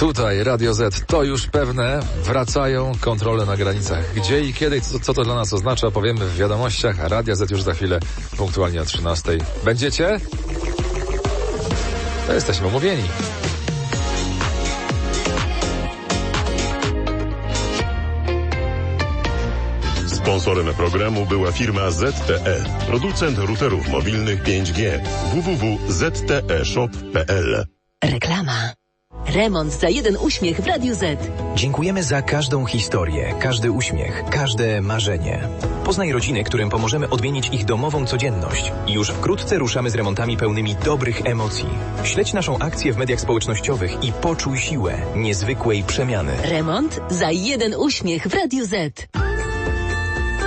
Tutaj Radio Z to już pewne. Wracają kontrole na granicach. Gdzie i kiedy, co, co to dla nas oznacza, powiemy w wiadomościach. Radio Z już za chwilę, punktualnie o 13. Będziecie? To jesteśmy umówieni. Sponsorem programu była firma ZTE, producent routerów mobilnych 5G www.zteshop.pl. Reklama. Remont za jeden uśmiech w Radiu Z. Dziękujemy za każdą historię, każdy uśmiech, każde marzenie. Poznaj rodziny, którym pomożemy odmienić ich domową codzienność. Już wkrótce ruszamy z remontami pełnymi dobrych emocji. Śledź naszą akcję w mediach społecznościowych i poczuj siłę niezwykłej przemiany. Remont za jeden uśmiech w Radiu Z.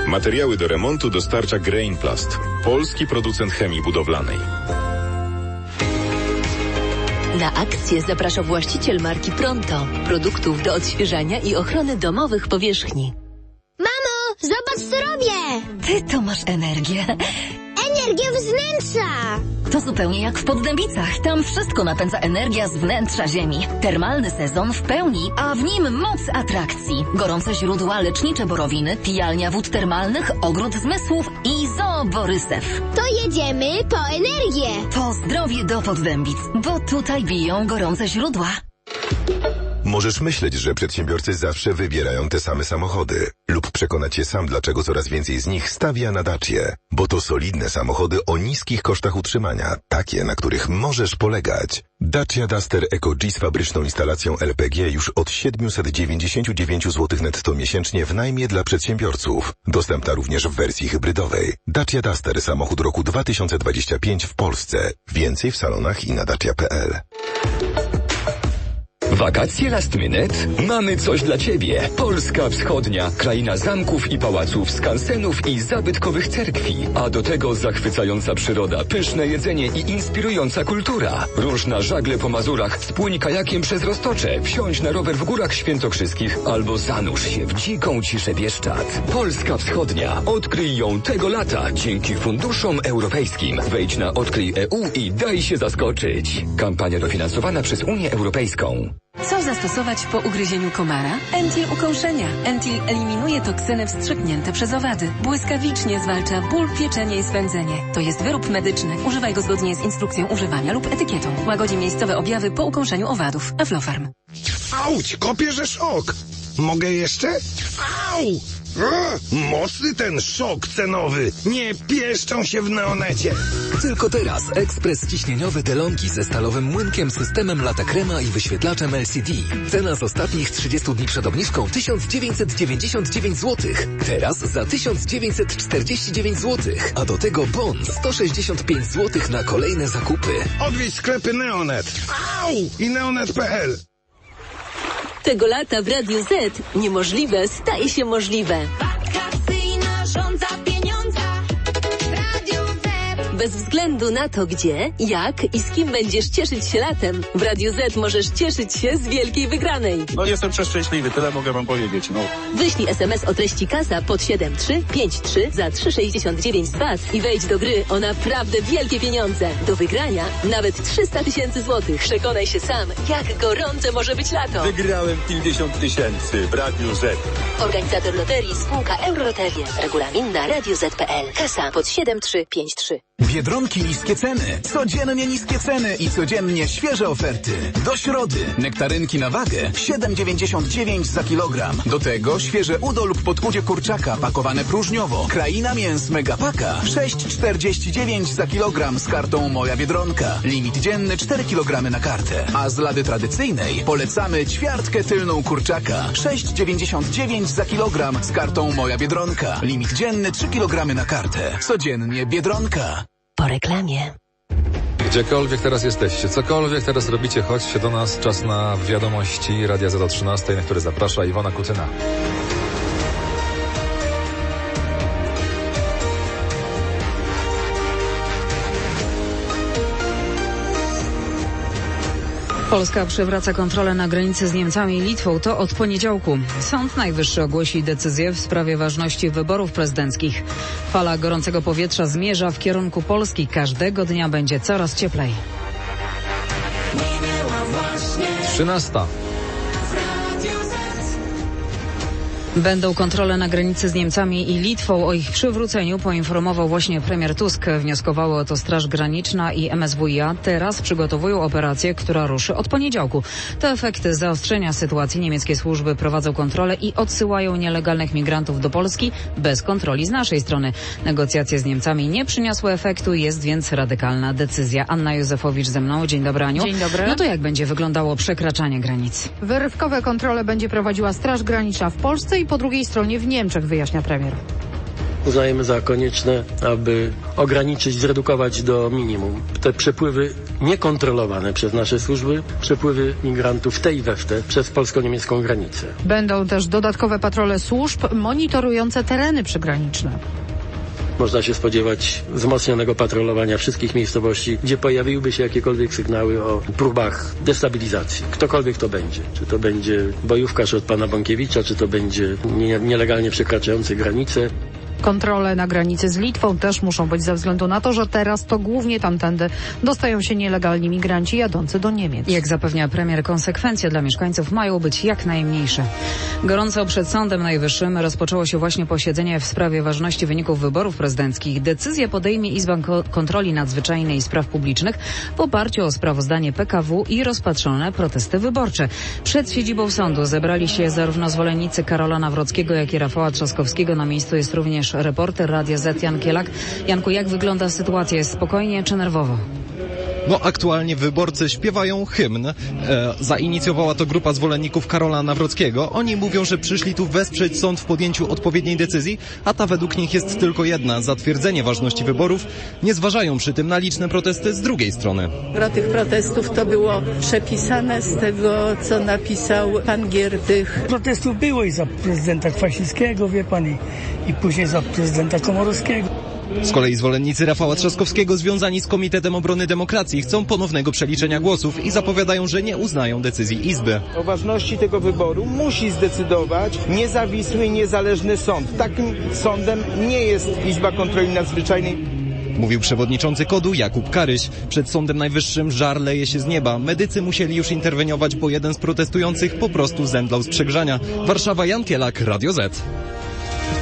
Materiały do remontu dostarcza Grainplast, polski producent chemii budowlanej. Na akcję zaprasza właściciel marki Pronto. Produktów do odświeżania i ochrony domowych powierzchni. Mamo, zobacz co robię! Ty to masz energię. Energię wnętrza! To zupełnie jak w Poddębicach. Tam wszystko napędza energia z wnętrza ziemi. Termalny sezon w pełni, a w nim moc atrakcji. Gorące źródła, lecznicze borowiny, pijalnia wód termalnych, ogród zmysłów i zoo Borysew. To jedziemy po energię! To zdrowie do Poddębic, bo tutaj biją gorące źródła. Możesz myśleć, że przedsiębiorcy zawsze wybierają te same samochody lub przekonać się sam, dlaczego coraz więcej z nich stawia na Dacie, bo to solidne samochody o niskich kosztach utrzymania, takie, na których możesz polegać. Dacia Duster Eco G z fabryczną instalacją LPG już od 799 zł netto miesięcznie w najmie dla przedsiębiorców. Dostępna również w wersji hybrydowej. Dacia Duster samochód roku 2025 w Polsce. Więcej w salonach i na dacia.pl. Wakacje last minute? Mamy coś dla Ciebie. Polska Wschodnia, kraina zamków i pałaców, skansenów i zabytkowych cerkwi. A do tego zachwycająca przyroda, pyszne jedzenie i inspirująca kultura. Rusz na żagle po Mazurach, spłyń kajakiem przez Roztocze, wsiądź na rower w Górach Świętokrzyskich albo zanurz się w dziką ciszę Bieszczad. Polska Wschodnia. Odkryj ją tego lata dzięki funduszom europejskim. Wejdź na Odkryj EU i daj się zaskoczyć. Kampania dofinansowana przez Unię Europejską. Co zastosować po ugryzieniu komara? Entil ukąszenia. Entil eliminuje toksyny wstrzyknięte przez owady. Błyskawicznie zwalcza ból, pieczenie i swędzenie. To jest wyrób medyczny. Używaj go zgodnie z instrukcją używania lub etykietą. Łagodzi miejscowe objawy po ukąszeniu owadów. Aflofarm. Auć, kopię, że szok. Mogę jeszcze? Au! A, mocny ten szok cenowy. Nie pieszczą się w neonecie. Tylko teraz ekspres ciśnieniowy Delonki ze stalowym młynkiem, systemem lata krema i wyświetlaczem LCD. Cena z ostatnich 30 dni przed obniżką 1999 zł. Teraz za 1949 zł. A do tego bon 165 zł na kolejne zakupy. Odwiedź sklepy Neonet. Au! I neonet.pl Tego lata w Radiu Z niemożliwe staje się możliwe. Wakacyjna rządza Bez względu na to, gdzie, jak i z kim będziesz cieszyć się latem, w Radiu Z możesz cieszyć się z wielkiej wygranej. No jestem przeszczęśliwy, tyle mogę wam powiedzieć. No. Wyślij SMS o treści kasa pod 7353 za 3,69 z VAT i wejdź do gry o naprawdę wielkie pieniądze. Do wygrania nawet 300 tysięcy złotych. Przekonaj się sam, jak gorące może być lato. Wygrałem 50 tysięcy w Radiu Z. Organizator loterii spółka Euroloterie. Regulamin na radioz.pl. Kasa pod 7353. Biedronki niskie ceny, codziennie niskie ceny i codziennie świeże oferty. Do środy nektarynki na wagę 7,99 za kilogram. Do tego świeże udo lub podkudzie kurczaka pakowane próżniowo. Kraina mięs Megapaka 6,49 za kilogram z kartą Moja Biedronka. Limit dzienny 4 kg na kartę. A z lady tradycyjnej polecamy ćwiartkę tylną kurczaka 6,99 za kilogram z kartą Moja Biedronka. Limit dzienny 3 kg na kartę. Codziennie Biedronka. Po reklamie. Gdziekolwiek teraz jesteście, cokolwiek teraz robicie, chodźcie do nas. Czas na wiadomości Radia Z o 13, na które zaprasza Iwona Kutyna. Polska przywraca kontrolę na granicy z Niemcami i Litwą. To od poniedziałku. Sąd Najwyższy ogłosi decyzję w sprawie ważności wyborów prezydenckich. Fala gorącego powietrza zmierza w kierunku Polski. Każdego dnia będzie coraz cieplej. 13. Będą kontrole na granicy z Niemcami i Litwą. O ich przywróceniu poinformował właśnie premier Tusk. Wnioskowały o to Straż Graniczna i MSWiA. Teraz przygotowują operację, która ruszy od poniedziałku. To efekty zaostrzenia sytuacji. Niemieckie służby prowadzą kontrolę i odsyłają nielegalnych migrantów do Polski bez kontroli z naszej strony. Negocjacje z Niemcami nie przyniosły efektu, jest więc radykalna decyzja. Anna Józefowicz ze mną. Dzień dobry, Aniu. Dzień dobry. No to jak będzie wyglądało przekraczanie granic? Wyrywkowe kontrole będzie prowadziła Straż Graniczna w Polsce i po drugiej stronie w Niemczech, wyjaśnia premier. Uznajemy za konieczne, aby ograniczyć, zredukować do minimum te przepływy niekontrolowane przez nasze służby, przepływy migrantów tej i we w te przez polsko-niemiecką granicę. Będą też dodatkowe patrole służb monitorujące tereny przygraniczne. Można się spodziewać wzmocnionego patrolowania wszystkich miejscowości, gdzie pojawiłyby się jakiekolwiek sygnały o próbach destabilizacji. Ktokolwiek to będzie. Czy to będzie bojówkarz od pana Bąkiewicza, czy to będzie nie, nielegalnie przekraczający granice. Kontrole na granicy z Litwą też muszą być ze względu na to, że teraz to głównie tamtędy dostają się nielegalni migranci jadący do Niemiec. Jak zapewnia premier, konsekwencje dla mieszkańców mają być jak najmniejsze. Gorąco przed Sądem Najwyższym rozpoczęło się właśnie posiedzenie w sprawie ważności wyników wyborów prezydenckich. Decyzję podejmie Izba Ko- Kontroli Nadzwyczajnej Spraw Publicznych w oparciu o sprawozdanie PKW i rozpatrzone protesty wyborcze. Przed siedzibą sądu zebrali się zarówno zwolennicy Karola Nawrockiego, jak i Rafała Trzaskowskiego. Na miejscu jest również reporter Radia Z Jan Kielak. Janku, jak wygląda sytuacja? Jest spokojnie czy nerwowo? No aktualnie wyborcy śpiewają hymn. E, zainicjowała to grupa zwolenników Karola Nawrockiego. Oni mówią, że przyszli tu wesprzeć sąd w podjęciu odpowiedniej decyzji, a ta według nich jest tylko jedna. Zatwierdzenie ważności wyborów. Nie zważają przy tym na liczne protesty z drugiej strony. Gro tych protestów to było przepisane z tego, co napisał pan Giertych. Protestów było i za prezydenta Kwasińskiego, wie pan, i, i później za prezydenta Komorowskiego. Z kolei zwolennicy Rafała Trzaskowskiego związani z Komitetem Obrony Demokracji chcą ponownego przeliczenia głosów i zapowiadają, że nie uznają decyzji Izby. O ważności tego wyboru musi zdecydować niezawisły i niezależny sąd. Takim sądem nie jest Izba Kontroli Nadzwyczajnej. Mówił przewodniczący KODU Jakub Karyś. Przed Sądem Najwyższym żar leje się z nieba. Medycy musieli już interweniować, bo jeden z protestujących po prostu zemdlał z przegrzania. Warszawa Jan Kielak, Radio Z.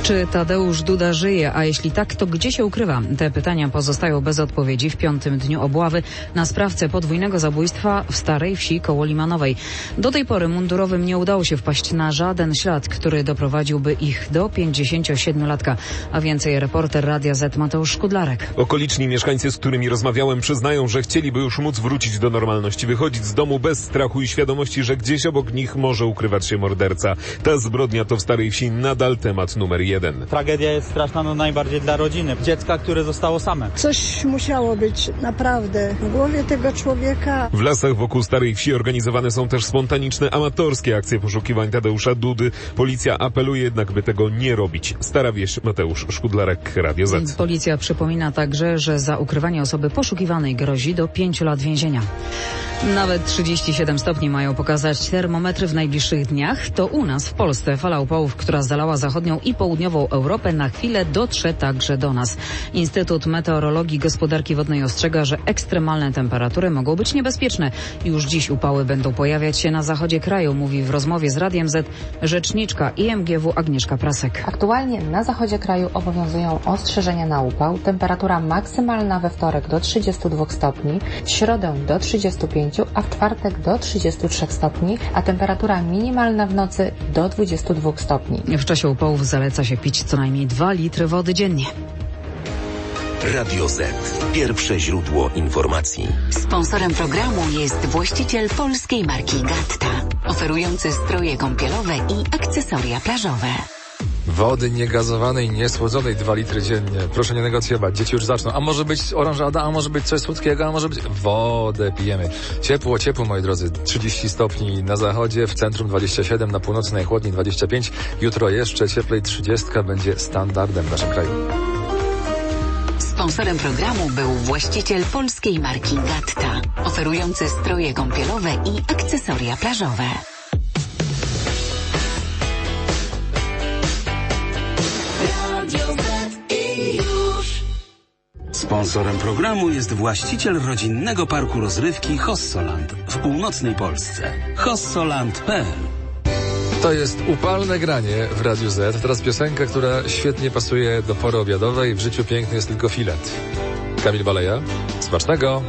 Czy Tadeusz Duda żyje, a jeśli tak, to gdzie się ukrywa? Te pytania pozostają bez odpowiedzi w piątym dniu obławy na sprawcę podwójnego zabójstwa w Starej Wsi koło Limanowej. Do tej pory mundurowym nie udało się wpaść na żaden ślad, który doprowadziłby ich do 57-latka. A więcej reporter Radia Z Mateusz Szkudlarek. Okoliczni mieszkańcy, z którymi rozmawiałem, przyznają, że chcieliby już móc wrócić do normalności, wychodzić z domu bez strachu i świadomości, że gdzieś obok nich może ukrywać się morderca. Ta zbrodnia to w Starej Wsi nadal temat numer jeden. Tragedia jest straszna, no najbardziej dla rodziny. Dziecka, które zostało same. Coś musiało być naprawdę w głowie tego człowieka. W lasach wokół Starej Wsi organizowane są też spontaniczne, amatorskie akcje poszukiwań Tadeusza Dudy. Policja apeluje jednak, by tego nie robić. Stara wieś, Mateusz Szkudlarek, Radio Z. Policja przypomina także, że za ukrywanie osoby poszukiwanej grozi do 5 lat więzienia. Nawet 37 stopni mają pokazać termometry w najbliższych dniach. To u nas w Polsce fala upałów, która zalała zachodnią i południową Europę na chwilę dotrze także do nas. Instytut Meteorologii i Gospodarki Wodnej ostrzega, że ekstremalne temperatury mogą być niebezpieczne. Już dziś upały będą pojawiać się na zachodzie kraju, mówi w rozmowie z Radiem Z rzeczniczka IMGW Agnieszka Prasek. Aktualnie na zachodzie kraju obowiązują ostrzeżenia na upał. Temperatura maksymalna we wtorek do 32 stopni, w środę do 35, a w czwartek do 33 stopni, a temperatura minimalna w nocy do 22 stopni. W czasie upałów zaleca się pić co najmniej 2 litry wody dziennie. Radio Z. Pierwsze źródło informacji. Sponsorem programu jest właściciel polskiej marki Gatta, oferujący stroje kąpielowe i akcesoria plażowe. Wody niegazowanej, niesłodzonej 2 litry dziennie. Proszę nie negocjować, dzieci już zaczną. A może być oranżada, a może być coś słodkiego, a może być... Wodę pijemy. Ciepło, ciepło, moi drodzy. 30 stopni na zachodzie, w centrum 27, na północy najchłodniej 25. Jutro jeszcze cieplej 30 będzie standardem w naszym kraju. Sponsorem programu był właściciel polskiej marki Gatta, oferujący stroje kąpielowe i akcesoria plażowe. Sponsorem programu jest właściciel rodzinnego parku rozrywki Hossoland w północnej Polsce. hossoland.pl To jest upalne granie w Radiu Z. Teraz piosenka, która świetnie pasuje do pory obiadowej. W życiu piękny jest tylko filet. Kamil Baleja. Smacznego.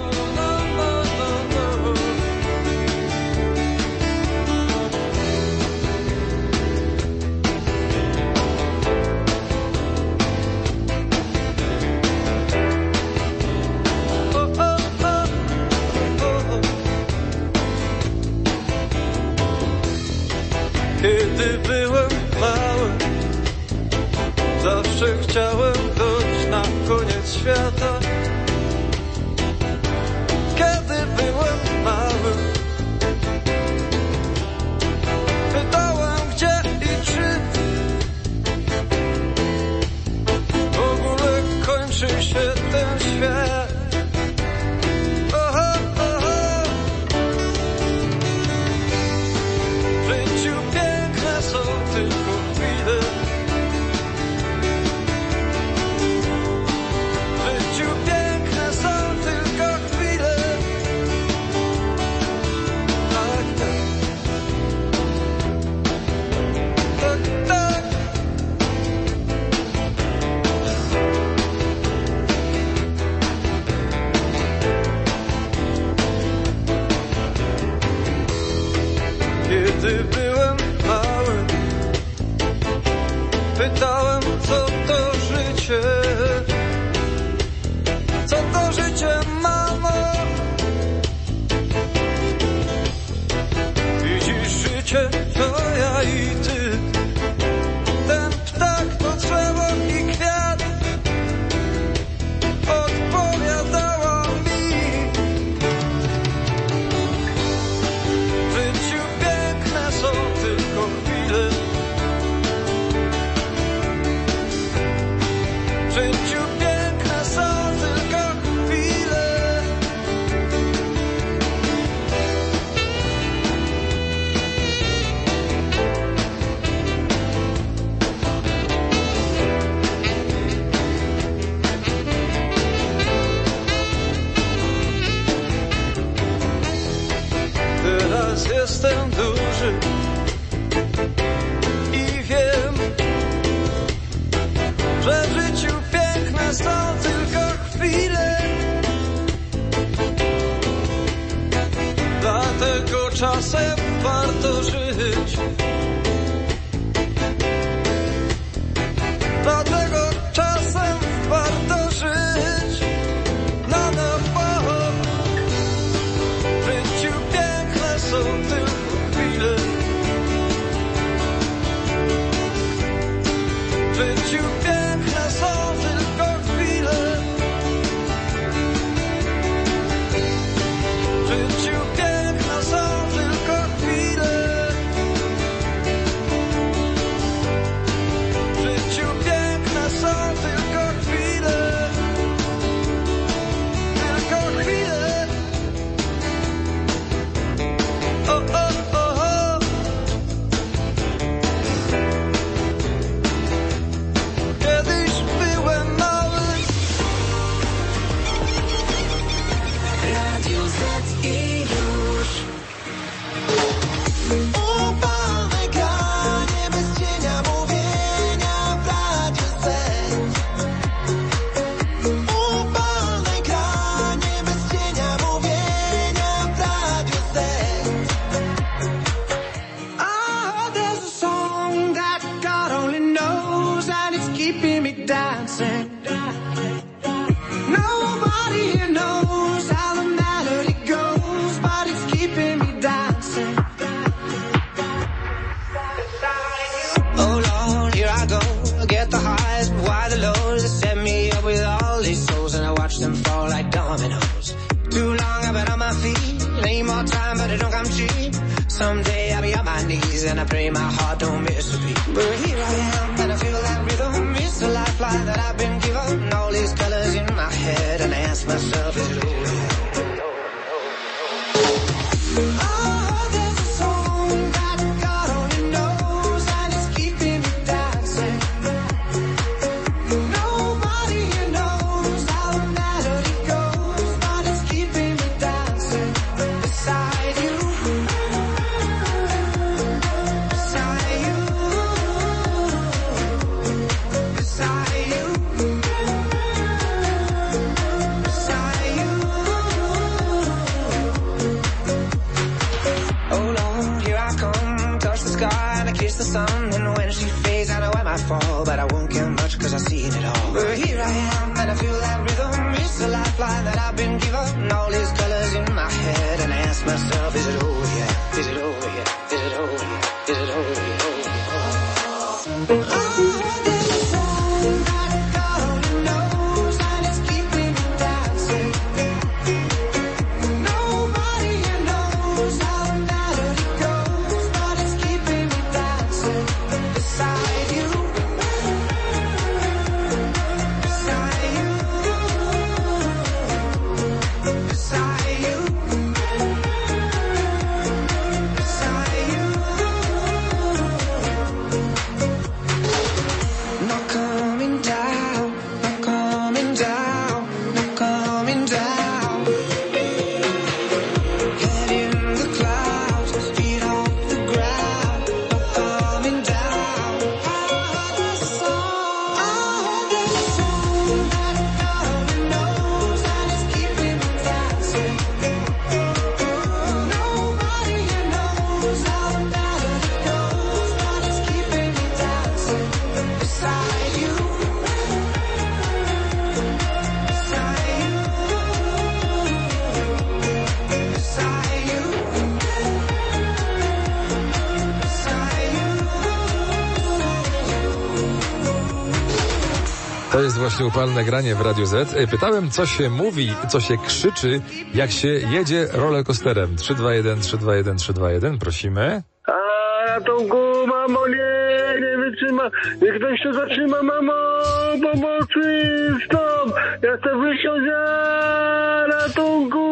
Kiedy highs, but why the lows? They set me up with all these souls, and I watch them fall like dominoes. Too long I've been on my feet. Need more time, but it don't come cheap. Someday I'll be on my knees, and I pray my heart don't miss a beat. But here I am, and I feel that rhythm. It's the lifeline that I've been given. All these colors in my head, and I ask myself, is it over? Właśnie upalne granie w Radio Z. E, Pytałem, co się mówi, co się krzyczy, jak się jedzie rollercoasterem. 321, 321, 321, prosimy. A ratunku, mamo, nie, nie wytrzyma. Niech ktoś to zatrzyma, mamo, pomocy, stop. Ja chcę wysiąść, a ratunku.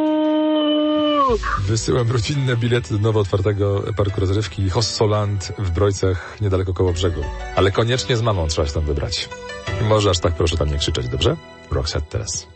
Wysyłam rodzinne bilety do nowo otwartego parku rozrywki Hossoland w Brojcach, niedaleko koło brzegu. Ale koniecznie z mamą trzeba się tam wybrać. Może aż tak proszę tam nie krzyczeć, dobrze? Roxette teraz.